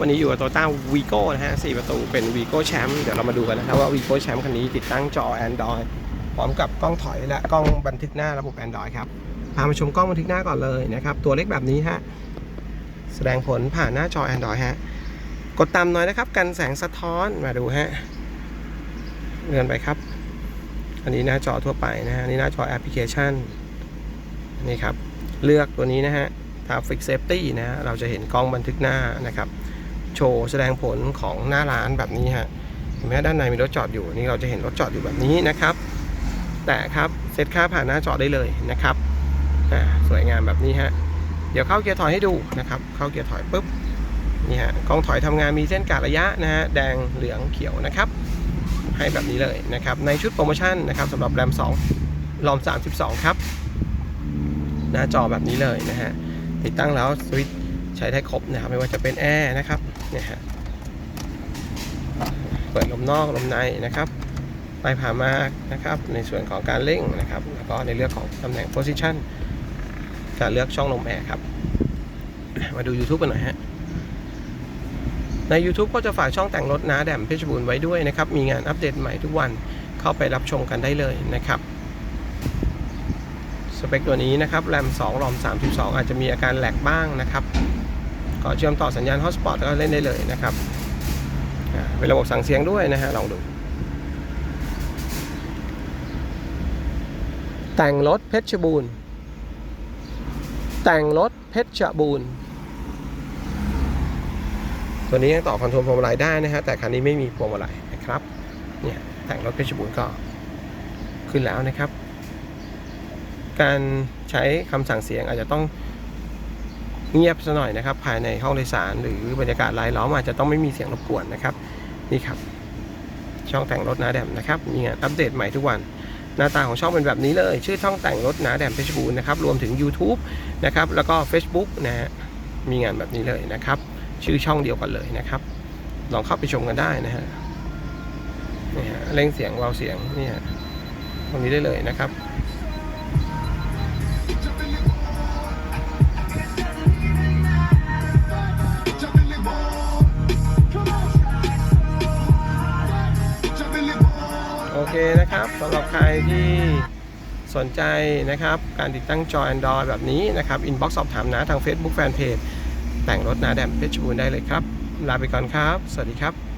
วันนี้อยู่กับโตต้าวีโก้นะฮะ4ประตูเป็นวีโก้แชมป์เดี๋ยวเรามาดูกันนะครับว่าวีโก้แชมป์คันนี้ติดตั้งจอ Android พร้อมกับกล้องถอยและกล้องบันทึกหน้าระบบ Android ครับพามาชมกล้องบันทึกหน้าก่อนเลยนะครับ ตัวเล็กแบบนี้ฮะแสดงผลผ่านหน้าจอ Android ฮะกดต่ำหน่อยนะครับ กันแสงสะท้อนมาดูฮะเลื่อนไปครับ อันนี้หน้าจอทั่วไปนะฮะนนี่หน้าจอแอปพลิเคชันนี่ครับเลือกตัวนี้นะฮะ Traffic Safety นะฮะเราจะเห็นกล้องบันทึกหน้านะครับ โชว์แสดงผลของหน้าร้านแบบนี้ฮะเห็นไหมด้านในมีรถจอดอยู่นี่เราจะเห็นรถจอดอยู่แบบนี้นะครับ แต่ครับเซตค่าผ่านหน้าจอดได้เลยนะครับสวยงามแบบนี้ฮะเดี๋ยวเข้าเกียร์ถอยให้ดูนะครับ เข้าเกียร์ถอยปุ๊บนี่ฮะกล้องถอยทำงานมีเส้นกาดระยะนะฮะแดงเหลืองเขียวนะครับ ให้แบบนี้เลยนะครับ ในชุดโปรโมชั่นนะครับสำหรับแรม2ลอม32 ครับ หน้าจอแบบนี้เลยนะฮะติดตั้งแล้วสวิตช์ ใช้ได้ครบนะครับไม่ว่าจะเป็นแอร์นะครับเนี่ยฮะเปิดลมนอกลมในนะครับไปผ่ามากนะครับ ในส่วนของการเร่งนะครับ แล้วก็ในเรื่องของตำแหน่ง position การเลือกช่องลมแอร์ครับ มาดู YouTube กันหน่อยฮะใน YouTube ก็จะฝากช่องแต่งรถนาแดมเพชรบูรณ์ไว้ด้วยนะครับ มีงานอัปเดตใหม่ทุกวันเข้าไปรับชมกันได้เลยนะครับ สเปคตัวนี้นะครับแรม 2 รอม 32 อาจจะมีอาการแหลกบ้างนะครับ ก็เชื่อมต่อสัญญาณ Hotspot แล้วก็เล่นได้เลยนะครับเป็นระบบสั่งเสียงด้วยนะฮะลองดู แต่งรถเพชรบูรณ์ แต่งรถเพชรบูรณ์ตัวนี้ยังต่อคอนโทรลพวงมาลัยได้นะฮะแต่คันนี้ไม่มีพวงมาลัยนะครับเนี่ยแต่งรถเพชรบูรณ์ก็ขึ้นแล้วนะครับ การใช้คำสั่งเสียงอาจจะต้อง เงียบซะหน่อยนะครับ ภายในห้องโดยสาร หรือบรรยากาศรายล้อมอาจจะต้องไม่มีเสียงรบกวนนะครับนี่ครับ ช่องแต่งรถนาแดมนะครับมีงานอัปเดตใหม่ทุกวันหน้าตาของช่องเป็นแบบนี้เลย ชื่อช่องแต่งรถหนาแดมเพชรบูรณ์นะครับรวมถึง YouTube นะครับแล้วก็ Facebook นะฮะมีงานแบบนี้เลยนะครับ ชื่อช่องเดียวกันเลยนะครับ ลองเข้าไปชมกันได้นะฮะนี่ฮะเร่งเสียงเบาเสียงนี่ฮะตรงนี้ได้เลยนะครับ เคนะครับสำหรับใครที่สนใจนะครับ การติดตั้งจอ Android แบบนี้นะครับอินบ็อกซ์สอบถามนะทาง Facebook Fanpage แต่งรถนาแดมเพชรบูรณ์ได้เลยครับ ลาไปก่อนครับ สวัสดีครับ